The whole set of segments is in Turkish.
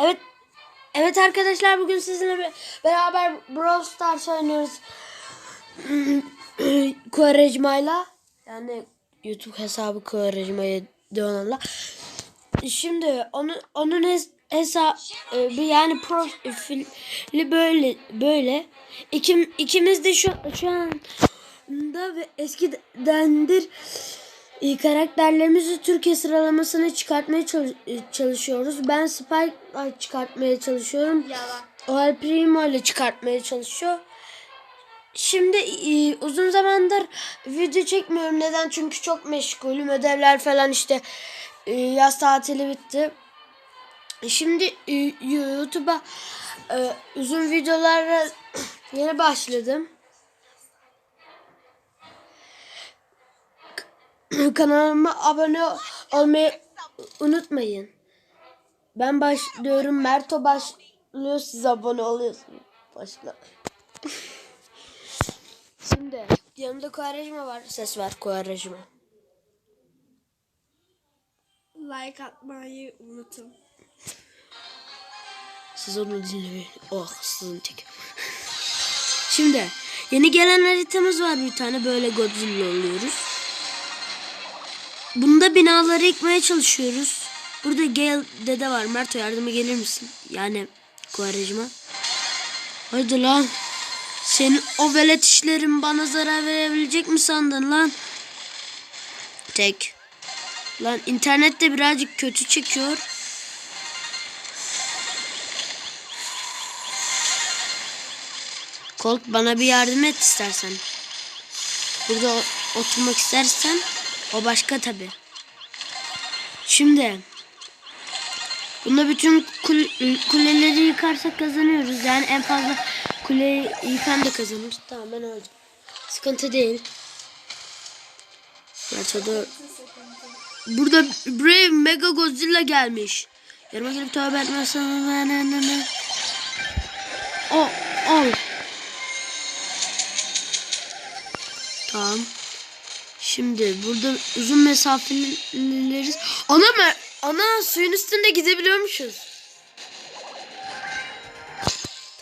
Evet. Evet arkadaşlar bugün sizinle be- beraber Brawl Stars oynuyoruz. Kuarejma'yla. Yani YouTube hesabı Kuarejma'ya donanla. Şimdi onun onun hes hesap e, yani profili böyle böyle. İkim, ikimiz de şu şu anda ve eskidendir e, karakterlerimizi Türkiye sıralamasına çıkartmaya e, çalışıyoruz. Ben Spike'la çıkartmaya çalışıyorum. Yalan. O Primo ile çıkartmaya çalışıyor. Şimdi e, uzun zamandır video çekmiyorum. Neden? Çünkü çok meşgulüm. Ödevler falan işte e, yaz tatili bitti. Şimdi e, YouTube'a e, uzun videolara yeni başladım. Kanalıma abone olmayı unutmayın. Ben başlıyorum. Merto başlıyor. Siz abone oluyorsunuz. Başla. Şimdi yanımda Kuarejma var. Ses ver Kuarejma. Like atmayı unutun. Siz onu dinlemeyin. Oh sizin tek. Şimdi yeni gelen haritamız var bir tane böyle Godzilla oluyoruz. Bunda binaları yıkmaya çalışıyoruz. Burada Gale dede var. Merto yardıma gelir misin? Yani Kuarejma. Hadi lan. Senin o velet işlerin bana zarar verebilecek mi sandın lan? Tek. Lan internet de birazcık kötü çekiyor. Colt bana bir yardım et istersen. Burada oturmak istersen o başka tabi. Şimdi bunda bütün kul- kuleleri yıkarsak kazanıyoruz. Yani en fazla kuleyi yıkan da kazanır. Tamam ben öldüm. Sıkıntı değil. Maçada Burada Brave Mega Godzilla gelmiş. Yanıma gelip tövbe etmezsen O al. Tamam. Şimdi burada uzun mesafeleriz. Ana mı? Ana suyun üstünde gidebiliyormuşuz.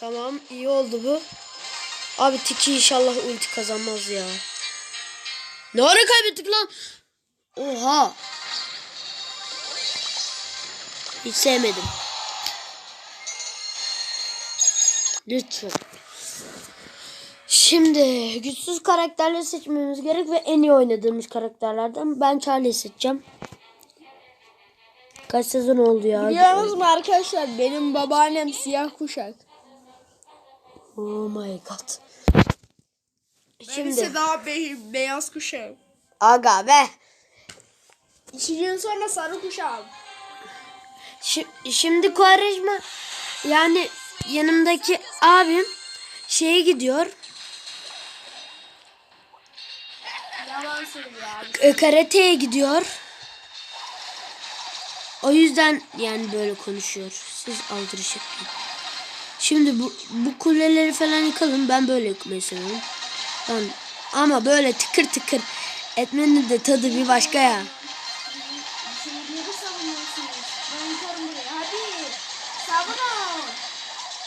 Tamam iyi oldu bu. Abi Tiki inşallah ulti kazanmaz ya. Ne ara kaybettik lan? Oha. Hiç sevmedim. Lütfen. Şimdi güçsüz karakterleri seçmemiz gerek ve en iyi oynadığımız karakterlerden ben Charlie seçeceğim. Kaç sezon oldu ya? Biliyorsunuz mu arkadaşlar benim babaannem siyah kuşak. Oh my god. Ben Şimdi ise daha be- beyaz kuşağım. aga be. İki gün sonra sarı kuşağım. Şi- Şimdi Kuarejma yani yanımdaki abim şeye gidiyor. Karateye gidiyor. O yüzden yani böyle konuşuyor. Siz aldırış yapmayın. Şimdi bu, bu kuleleri falan yıkalım. Ben böyle yıkmayı seviyorum. Ben, ama böyle tıkır tıkır etmenin de tadı bir başka ya.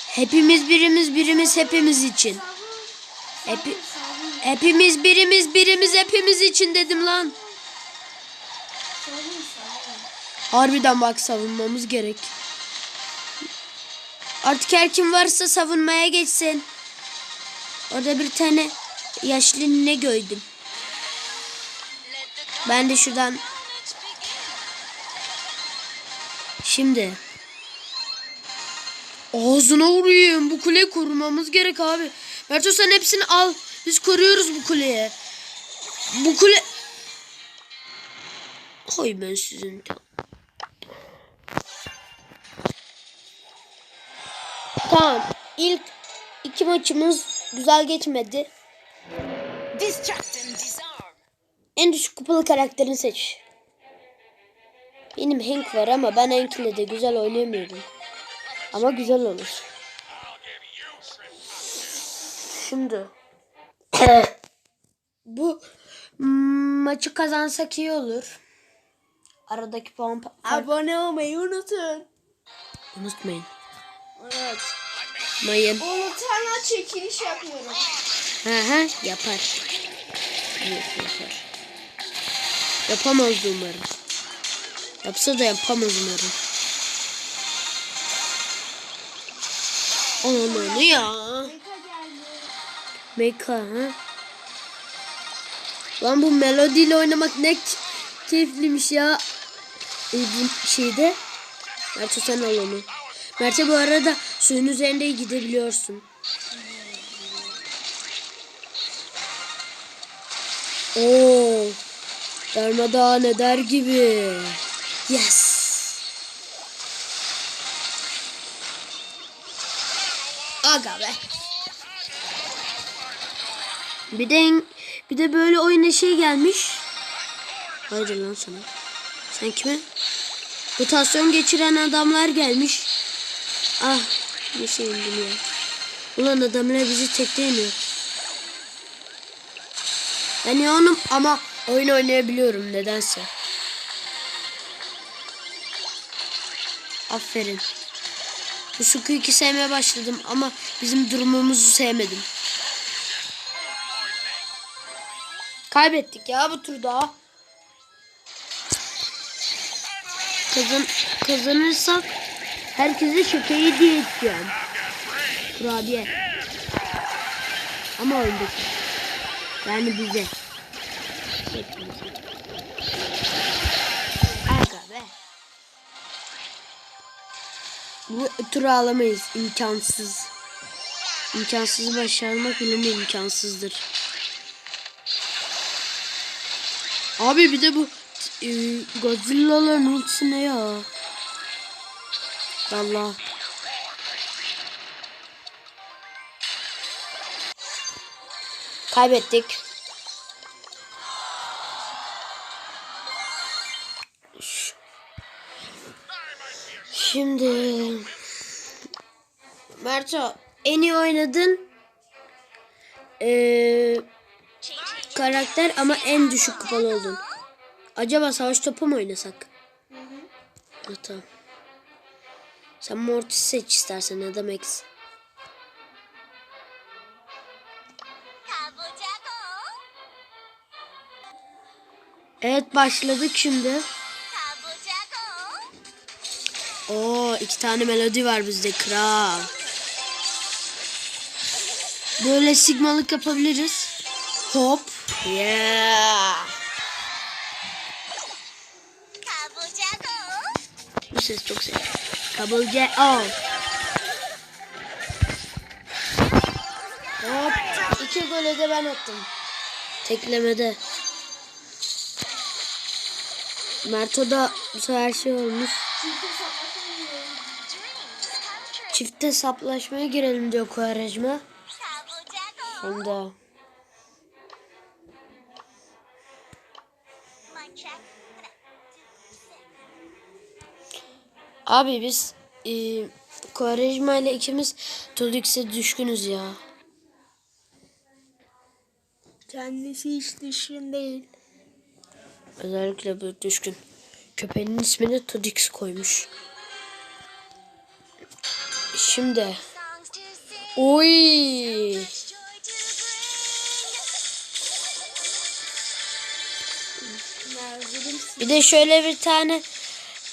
Hepimiz birimiz birimiz hepimiz için. Savun. Hepimiz birimiz birimiz hepimiz için dedim lan. Harbiden bak savunmamız gerek. Artık her kim varsa savunmaya geçsin. Orada bir tane yaşlı ne gördüm. Ben de şuradan Şimdi Ağzına vurayım. Bu kuleyi korumamız gerek abi. Merto sen hepsini al. Biz koruyoruz bu kuleye. Bu kule... Hay ben sizin de. Tamam. İlk iki maçımız güzel geçmedi. En düşük kupalı karakterini seç. Benim Hank var ama ben Hank ile de güzel oynayamıyorum. Ama güzel olur. Şimdi. Bu maçı kazansak iyi olur. Aradaki puan Abone olmayı unutun. Unutmayın. Evet. Mayın. Unutanla çekiliş yapıyorum. Hı hı yapar. Evet, yapar. Yapamaz umarım. Yapsa da yapamaz umarım. Ananı ya. Meka ha. Lan bu melodiyle oynamak ne keyifliymiş ya. Ee, bu şeyde. Mert'e sen al onu. Mert'e bu arada suyun üzerinde gidebiliyorsun. Oo. Darmadağın eder gibi. Yes. Aga be. Bir de bir de böyle oyuna şey gelmiş. Haydi lan sana. Sen kime? Mutasyon geçiren adamlar gelmiş. Ah bir şey indim ya. Ulan adamlar bizi tekleyemiyor. Ben yoğunum ama oyun oynayabiliyorum nedense. Aferin. Squeak'i sevmeye başladım ama bizim durumumuzu sevmedim. Kaybettik ya bu turda. Kazan kazanırsak herkese şakayı hediye edeceğim. Kurabiye. Ama öldük. Yani bize. Aga be. Bu turu alamayız. imkansız. İmkansızı başarmak bile imkansızdır. Abi bir de bu e, Godzilla'ların ultisi ne ya? Allah. Kaybettik. Şimdi Merto en iyi oynadın ee, karakter ama en düşük kupalı oldun. Acaba savaş topu mu oynasak? Ha, tamam. Sen Mortis seç istersen ya da Max. Evet başladık şimdi. Oo iki tane melodi var bizde kral. Böyle sigmalık yapabiliriz. Hop. Yeah. Bu ses çok seviyorum. Kabulce al. Hop. İki golü de ben attım. Teklemede. Merto'da bu sefer şey olmuş. Çifte saplaşmaya girelim diyor Kuarejma. Sonunda. Abi biz e, Kuarejma ile ikimiz Tolix'e düşkünüz ya. Kendisi hiç düşkün değil. Özellikle bu düşkün. Köpeğinin ismini Todix koymuş. Şimdi. Oy. Bir de şöyle bir tane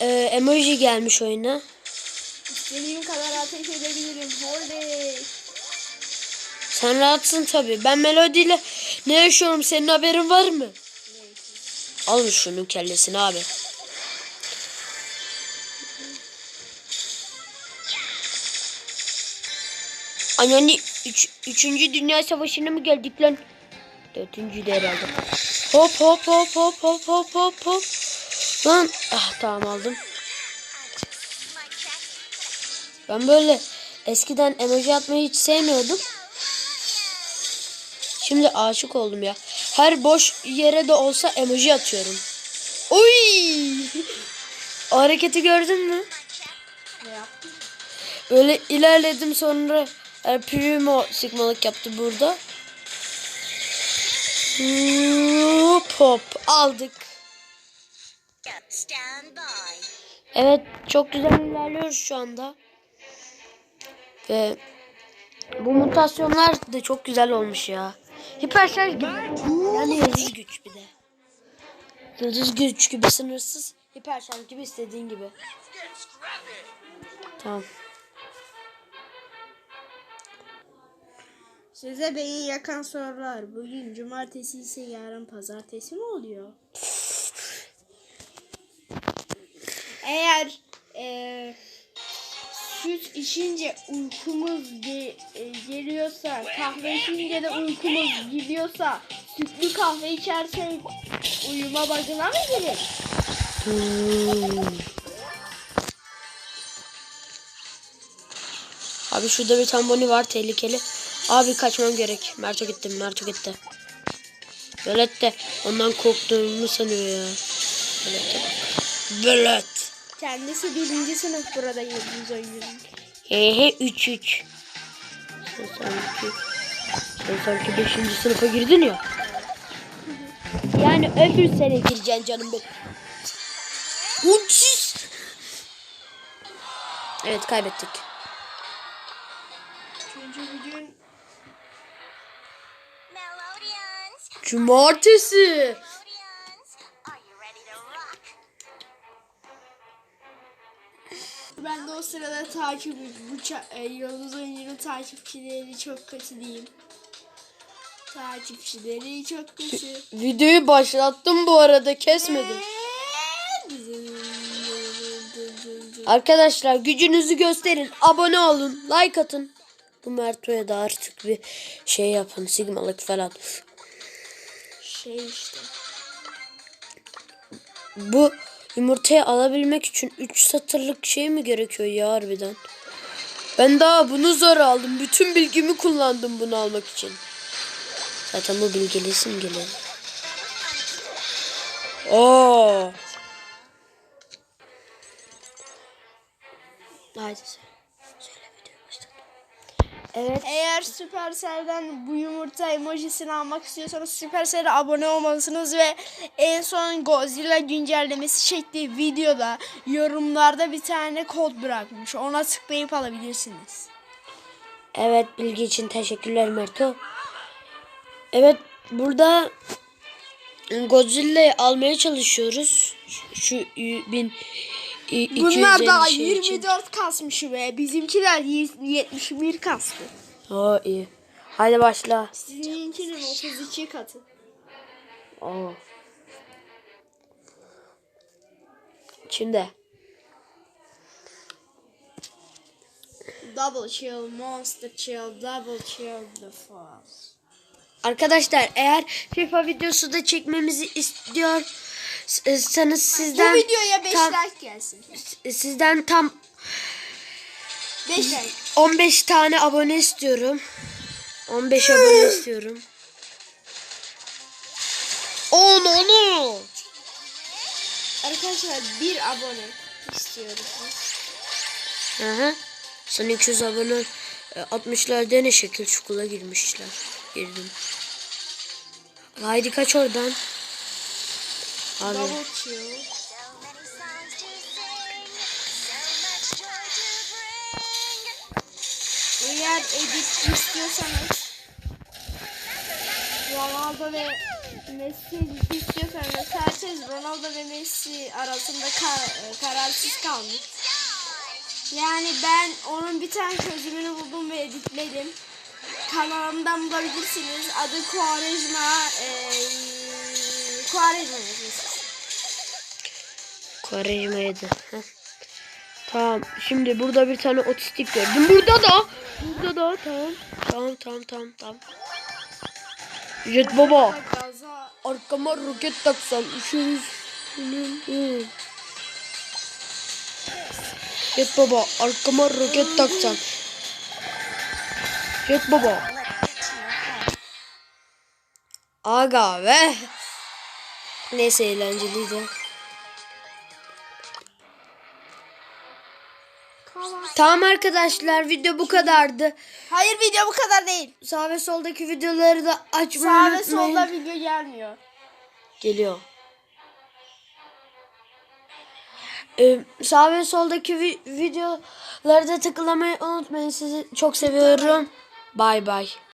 e, emoji gelmiş oyuna. istediğim kadar ateş edebilirim. Oley. Sen rahatsın tabii. Ben melodiyle ne yaşıyorum senin haberin var mı? Alın şunun kellesini abi. Anne üç, üçüncü Dünya Savaşı'na mı geldik lan? Dördüncü de herhalde. Hop hop hop hop hop hop hop hop. Lan ah tamam aldım. Ben böyle eskiden emoji atmayı hiç sevmiyordum. Şimdi aşık oldum ya. Her boş yere de olsa emoji atıyorum. Oy! O hareketi gördün mü? Böyle ilerledim sonra e, Primo sigmalık yaptı burada. Hop hop aldık. Evet çok güzel ilerliyoruz şu anda. Ve bu mutasyonlar da çok güzel olmuş ya. Hiperşarj gibi. Yani yıldız güç bir de. Yıldız güç gibi sınırsız. Hiperşarj gibi istediğin gibi. Tamam. Size beyin yakan sorular. Bugün cumartesi ise yarın pazartesi mi oluyor? Eğer eee süt içince uykumuz ge- e, geliyorsa, kahve içince de uykumuz gidiyorsa, sütlü kahve içersek uyuma bagına mı girir? Abi şurada bir tane boni var tehlikeli. Abi kaçmam gerek. Merto gitti. Merto gitti. Velet de ondan korktuğumu sanıyor ya. Velet. Velet. Kendisi birinci sınıf burada yıldız oynuyor. He he 3 3. Sen sanki sen sanki 5. sınıfa girdin ya. Yani öbür sene gireceksin canım benim. Uçuş. Evet kaybettik. Çünkü bugün Melodians, Cumartesi. Sırada takip bu ça- e, oyuncu'nun takipçileri çok kötü diyeyim. Takipçileri çok kötü. Videoyu başlattım bu arada kesmedim. Arkadaşlar gücünüzü gösterin. Abone olun. Like atın. Bu Merto'ya da artık bir şey yapın. Sigmalık falan. Şey işte. Bu yumurtayı alabilmek için 3 satırlık şey mi gerekiyor ya harbiden? Ben daha bunu zor aldım. Bütün bilgimi kullandım bunu almak için. Zaten bu bilgili simgeli. Oo. Haydi. Evet. Eğer Supercell'den bu yumurta emojisini almak istiyorsanız Supercell'e abone olmalısınız ve en son Godzilla güncellemesi çektiği videoda yorumlarda bir tane kod bırakmış. Ona tıklayıp alabilirsiniz. Evet bilgi için teşekkürler Merto. Evet burada Godzilla'yı almaya çalışıyoruz. Şu, şu bin i- 250 Bunlar daha şey için. 24 kasmış ve bizimkiler y- 71 kastı. Aa iyi. Haydi başla. Sizinkinin 32 katı. Aa. Şimdi Double chill, monster chill, double chill the force. arkadaşlar eğer FIFA videosu da çekmemizi istiyorsanız Bu sizden videoya 5 tam- like gelsin. sizden tam 5 like. 15 tane abone istiyorum. 15 abone istiyorum. 10 onu. Arkadaşlar bir abone istiyoruz. Hı hı. Son 200 abone e, 60'larda ne şekil çukula girmişler. Girdim. Haydi kaç oradan. Abi. Eğer edit istiyorsanız Ronaldo ve Messi istiyorsanız herkes Ronaldo ve Messi arasında kar- e, kararsız kalmış. Yani ben onun bir tane çözümünü buldum ve editledim. Kanalımdan bulabilirsiniz. Adı Quaresma. E, Yedi. Heh. Tamam. Şimdi burada bir tane otistik gördüm. Burada da. Burada da. Tamam. Tamam tamam tamam tamam. Jet baba. Arkama roket taksan üşürüz. Jet baba arkama roket taksan. Jet baba. Aga be. Neyse eğlenceliydi. Tamam arkadaşlar video bu kadardı. Hayır video bu kadar değil. Sağ ve soldaki videoları da açmayı Sağ ve unutmayın. solda video gelmiyor. Geliyor. e, sağ ve soldaki vi- videoları da tıklamayı unutmayın. Sizi çok seviyorum. Bay bay.